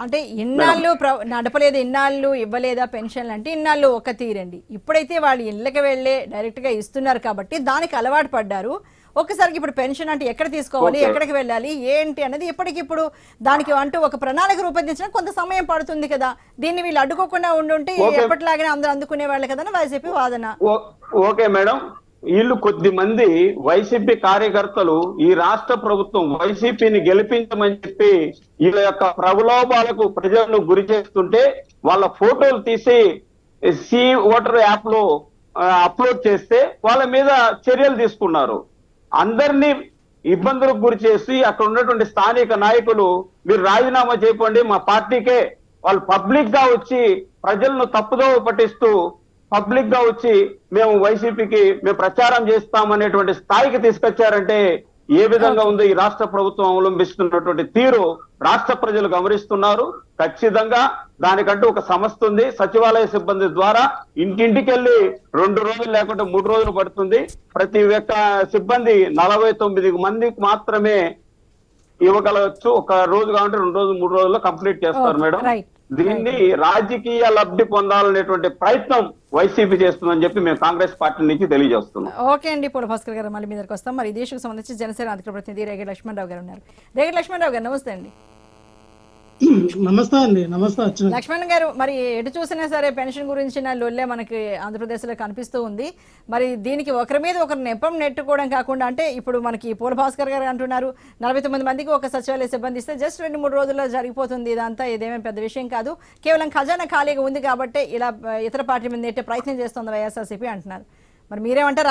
అంటే ఇన్నాళ్ళు నడపలేదు ఇన్నాళ్ళు ఇవ్వలేదా పెన్షన్లు అంటే ఇన్నాళ్ళు ఒక తీరండి. ఇప్పుడైతే వాళ్ళు ఇళ్ళకి వెళ్ళే డైరెక్ట్గా ఇస్తున్నారు కాబట్టి దానికి అలవాటు పడ్డారు. ఒక్కసారికి ఇప్పుడు పెన్షన్ అంటే ఎక్కడ తీసుకోవాలి. ఎక్కడికి వెళ్ళాలి ఏంటి అనేది ఇప్పటికిప్పుడు దానికి అంటూ ఒక ప్రణాళిక రూపొందించడం కొంత సమయం పడుతుంది కదా. దీన్ని వీళ్ళు అడ్డుకోకుండా ఉండుంటే Okay. ఎప్పటిలాగానే అందరూ అందుకునే వాళ్ళు కదా వైసీపీ వాదన. Okay madam. వీళ్ళు కొద్ది మంది వైసీపీ కార్యకర్తలు ఈ రాష్ట్ర ప్రభుత్వం వైసీపీని గెలిపించమని చెప్పి వీళ్ళ యొక్క ప్రలోభాలకు ప్రజలను గురి చేస్తుంటే వాళ్ళ ఫోటోలు తీసి సి ఓటర్ యాప్లో అప్లోడ్ చేస్తే వాళ్ళ మీద చర్యలు తీసుకున్నారు. అందరినీ ఇబ్బందులకు గురి చేసి అక్కడ ఉన్నటువంటి స్థానిక నాయకులు మీరు రాజీనామా చేయకండి మా పార్టీకే వాళ్ళు పబ్లిక్గా వచ్చి ప్రజలను తప్పుదోవ పట్టిస్తూ పబ్లిక్గా వచ్చి మేము వైసీపీకి మేము ప్రచారం చేస్తామనేటువంటి స్థాయికి తీసుకొచ్చారంటే ఏ విధంగా ఉందో ఈ రాష్ట్ర ప్రభుత్వం అవలంబిస్తున్నటువంటి తీరు రాష్ట్ర ప్రజలు గమనిస్తున్నారు. ఖచ్చితంగా దానికంటూ ఒక సంస్థ ఉంది. సచివాలయ సిబ్బంది ద్వారా ఇంటింటికి వెళ్ళి రెండు రోజులు లేకుంటే మూడు రోజులు పడుతుంది. ప్రతి ఒక్క సిబ్బంది నలభై తొమ్మిది మందికి మాత్రమే ఇవ్వగలవచ్చు. ఒక రోజు కావాలంటే రెండు రోజులు మూడు రోజుల్లో కంప్లీట్ చేస్తారు మేడం. దీన్ని రాజకీయ లబ్ధి పొందాలనేటువంటి ప్రయత్నం వైసీపీ చేస్తుందని చెప్పి మేము కాంగ్రెస్ పార్టీ నుంచి తెలియజేస్తున్నాం. ఓకే అండి పూల భాస్కర్ గారు మళ్ళీ మీ దగ్గరకు వస్తాం. మరి ఈ దేశకు సంబంధించి జనసేన అధికార ప్రతినిధి రేగడి లక్ష్మణరావు గారు ఉన్నారు. రేగడి లక్ష్మణరావు గారు నమస్తే అండి. నమస్తే అండి నమస్తే లక్ష్మణ్ గారు మరి ఎటు చూసినా సరే పెన్షన్ గురించిన లొల్లే మనకి ఆంధ్రప్రదేశ్లో కనిపిస్తూ ఉంది. మరి దీనికి ఒకరి మీద ఒకరు నెప్పం నెట్టుకోవడం కాకుండా అంటే ఇప్పుడు మనకి పూల భాస్కర్ గారు అంటున్నారు నలభై తొమ్మిది మందికి ఒక సచివాలయ సిబ్బంది ఇస్తే జస్ట్ రెండు మూడు రోజుల్లో జరిగిపోతుంది ఇదంతా ఇదేమీ పెద్ద విషయం కాదు. కేవలం ఖజానా ఖాళీగా ఉంది కాబట్టి ఇలా ఇతర పార్టీ మీద నెట్టే ప్రయత్నం చేస్తుంది వైఎస్ఆర్సీపీ అంటున్నారు. మరి మీరేమంటారు?